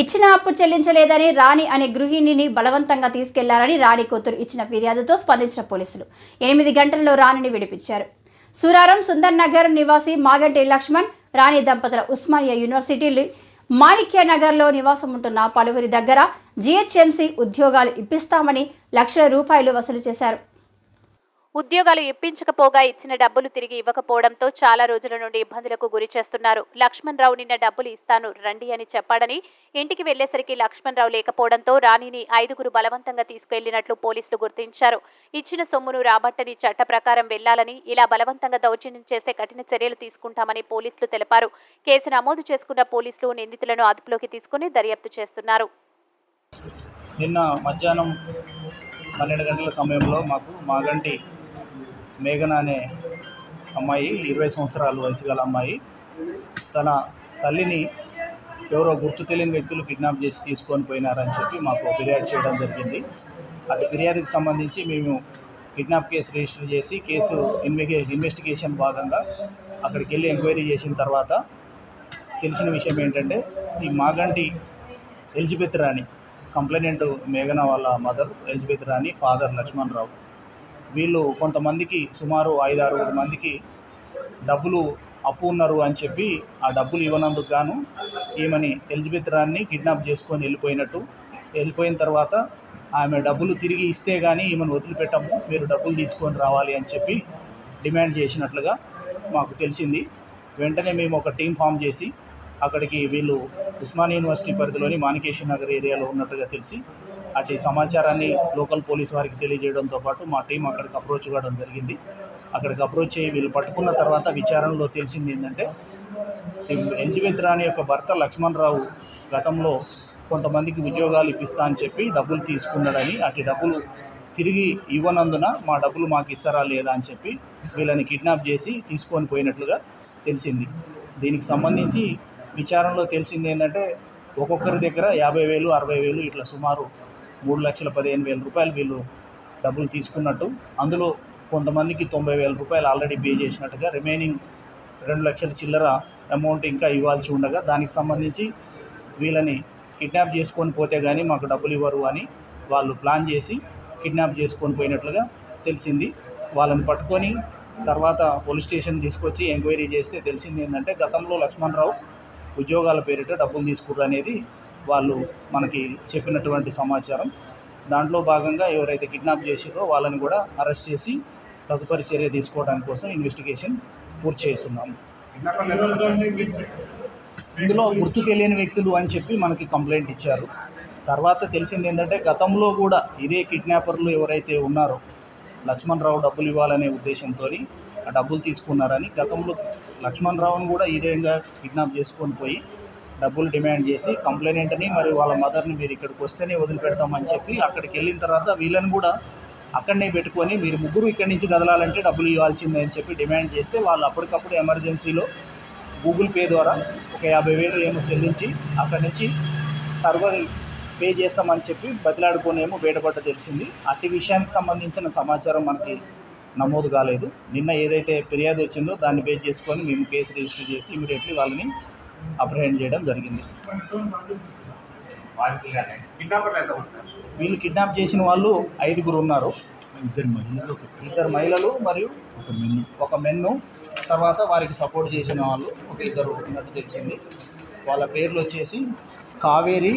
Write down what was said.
ఇచ్చిన అప్పు చెల్లించలేదని రాణి అనే గృహిణిని బలవంతంగా తీసుకెళ్ళారని రాణి కూతురు ఇచ్చిన ఫిర్యాదుతో స్పందించిన పోలీసులు. ఎనిమిది గంటల్లో రాణిని విడిపించారు. సూరారం సుందర్ నగర్ నివాసి మాగంటి లక్ష్మణ్ రాణి దంపతుల ఉస్మానియా యూనివర్సిటీ మాణిక్య నగర్లో నివాసం ఉంటున్న పలువురి దగ్గర జీహెచ్ఎంసీ ఉద్యోగాలు ఇప్పిస్తామని లక్షల రూపాయలు వసూలు చేశారు. ఉద్యోగాలు ఇప్పించకపోగా ఇచ్చిన డబ్బులు తిరిగి ఇవ్వకపోవడంతో చాలా రోజుల నుండి ఇబ్బందులకు గురి చేస్తున్నారు. లక్ష్మణ్ రావు నిన్న డబ్బులు ఇస్తాను రండి అని చెప్పాడని ఇంటికి వెళ్ళేసరికి లక్ష్మణ్ రావు లేకపోవడంతో రాణిని ఐదుగురు బలవంతంగా తీసుకెళ్ళినట్లు పోలీసులు గుర్తించారు. ఇచ్చిన సొమ్మును రాబట్టని చట్ట ప్రకారం వెళ్ళాలని ఇలా బలవంతంగా దౌర్జన్యం చేస్తే కఠిన చర్యలు తీసుకుంటామని పోలీసులు తెలిపారు. కేసు నమోదు చేసుకున్న పోలీసులు నిందితులను అదుపులోకి తీసుకుని దర్యాప్తు చేస్తున్నారు. నిన్న మధ్యాహ్నం పన్నెండు గంటల సమయంలో మాకు మాగంటి మేఘన అనే అమ్మాయి ఇరవై సంవత్సరాలు వయసు గల అమ్మాయి. తన తల్లిని ఎవరో గుర్తు తెలియని వ్యక్తులు కిడ్నాప్ చేసి తీసుకొని పోయినారని చెప్పి మాకు ఫిర్యాదు చేయడం జరిగింది. అది ఫిర్యాదుకి సంబంధించి మేము కిడ్నాప్ కేసు రిజిస్టర్ చేసి కేసు ఇన్వెగే ఇన్వెస్టిగేషన్ భాగంగా అక్కడికి వెళ్ళి ఎంక్వైరీ చేసిన తర్వాత తెలిసిన విషయం ఏంటంటే ఈ మాగంటి ఎలిజబెత్ రాణి కంప్లైనెంట్ మేఘన వాళ్ళ mother Elizabeth Rani father Lakshman Rao. వీళ్ళు కొంతమందికి సుమారు ఐదు ఆరుగురు మందికి డబ్బులు అప్పు ఉన్నారు అని చెప్పి ఆ డబ్బులు ఇవ్వనందుకు గాను ఈమెని ఎలిజబెత్ రాన్ని కిడ్నాప్ చేసుకొని వెళ్ళిపోయినట్టు. వెళ్ళిపోయిన తర్వాత ఆమె డబ్బులు తిరిగి ఇస్తే కానీ ఈమెను వదిలిపెట్టము మీరు డబ్బులు తీసుకొని రావాలి అని చెప్పి డిమాండ్ చేసినట్లుగా మాకు తెలిసింది. వెంటనే మేము ఒక టీం ఫామ్ చేసి అక్కడికి వీళ్ళు ఉస్మాన్ యూనివర్సిటీ పరిధిలోని మాణికేశ్వర నగర్ ఏరియాలో ఉన్నట్టుగా తెలిసి అటు సమాచారాన్ని లోకల్ పోలీస్ వారికి తెలియజేయడంతో పాటు మా టీం అక్కడికి అప్రోచ్ కావడం జరిగింది. అక్కడికి అప్రోచ్ అయ్యి వీళ్ళు పట్టుకున్న తర్వాత విచారణలో తెలిసింది ఏంటంటే ఈ ఎలిజబెత్ రాణి యొక్క భర్త లక్ష్మణ్ రావు గతంలో కొంతమందికి ఉద్యోగాలు ఇప్పిస్తా అని చెప్పి డబ్బులు తీసుకున్నాడని అటు డబ్బులు తిరిగి ఇవ్వనందున మా డబ్బులు మాకు ఇస్తారా లేదా అని చెప్పి వీళ్ళని కిడ్నాప్ చేసి తీసుకొని పోయినట్లుగా తెలిసింది. దీనికి సంబంధించి విచారణలో తెలిసింది ఏంటంటే ఒక్కొక్కరి దగ్గర యాభై వేలు అరవై వేలు ఇట్లా సుమారు మూడు లక్షల పదిహేను వేల రూపాయలు వీళ్ళు డబ్బులు తీసుకున్నట్టు. అందులో కొంతమందికి తొంభై వేల రూపాయలు ఆల్రెడీ పే చేసినట్టుగా రిమైనింగ్ రెండు లక్షల చిల్లర అమౌంట్ ఇంకా ఇవ్వాల్సి ఉండగా దానికి సంబంధించి వీళ్ళని కిడ్నాప్ చేసుకొని పోతే కానీ మాకు డబ్బులు ఇవ్వరు అని వాళ్ళు ప్లాన్ చేసి కిడ్నాప్ చేసుకొని పోయినట్లుగా తెలిసింది. వాళ్ళని పట్టుకొని తర్వాత పోలీస్ స్టేషన్ తీసుకొచ్చి ఎంక్వైరీ చేస్తే తెలిసింది ఏంటంటే గతంలో లక్ష్మణరావు ఉద్యోగాల పేరిట డబ్బులు తీసుకుర్రు అనేది వాళ్ళు మనకి చెప్పినటువంటి సమాచారం. దాంట్లో భాగంగా ఎవరైతే కిడ్నాప్ చేసిరో వాళ్ళని కూడా అరెస్ట్ చేసి తదుపరి చర్య తీసుకోవడానికి కోసం ఇన్వెస్టిగేషన్ పూర్తి చేస్తున్నాము. ఇందులో గుర్తు తెలియని వ్యక్తులు అని చెప్పి మనకి కంప్లైంట్ ఇచ్చారు. తర్వాత తెలిసింది ఏంటంటే గతంలో కూడా ఇదే కిడ్నాపర్లు ఎవరైతే ఉన్నారో లక్ష్మణ్ రావు డబ్బులు ఇవ్వాలనే ఉద్దేశంతో ఆ డబ్బులు తీసుకున్నారని గతంలో లక్ష్మణ్ రావును కూడా ఇదే విధంగా కిడ్నాప్ చేసుకొని పోయి డబ్బులు డిమాండ్ చేసి కంప్లైనెంట్ని మరి వాళ్ళ మదర్ని మీరు ఇక్కడికి వస్తేనే వదిలిపెడతామని చెప్పి అక్కడికి వెళ్ళిన తర్వాత వీళ్ళని కూడా అక్కడనే పెట్టుకొని మీరు ముగ్గురు ఇక్కడి నుంచి కదలాలంటే డబ్బులు ఇవ్వాల్సిందే అని చెప్పి డిమాండ్ చేస్తే వాళ్ళు అప్పటికప్పుడు ఎమర్జెన్సీలో గూగుల్ పే ద్వారా ఒక యాభై వేలు ఏమో చెల్లించి అక్కడి నుంచి తర్వాత పే చేస్తామని చెప్పి బతిలాడుకోనేమో బయటపడ్డ తెలిసింది. అట్టి విషయానికి సంబంధించిన సమాచారం మనకి నమోదు కాలేదు. నిన్న ఏదైతే ఫిర్యాదు వచ్చిందో దాన్ని బేస్ చేసుకొని మేము కేసు రిజిస్టర్ చేసి ఇమీడియట్లీ వాళ్ళని అప్రహెండ్ చేయడం జరిగింది. వీళ్ళు కిడ్నాప్ చేసిన వాళ్ళు ఐదుగురు ఉన్నారు. ఇద్దరు మహిళలు ఇద్దరు మహిళలు మరియు ఒక మెన్ను. ఒక మెన్ను. తర్వాత వారికి సపోర్ట్ చేసిన వాళ్ళు ఒక ఇద్దరు ఉన్నట్టు తెలిసింది. వాళ్ళ పేర్లు వచ్చేసి కావేరి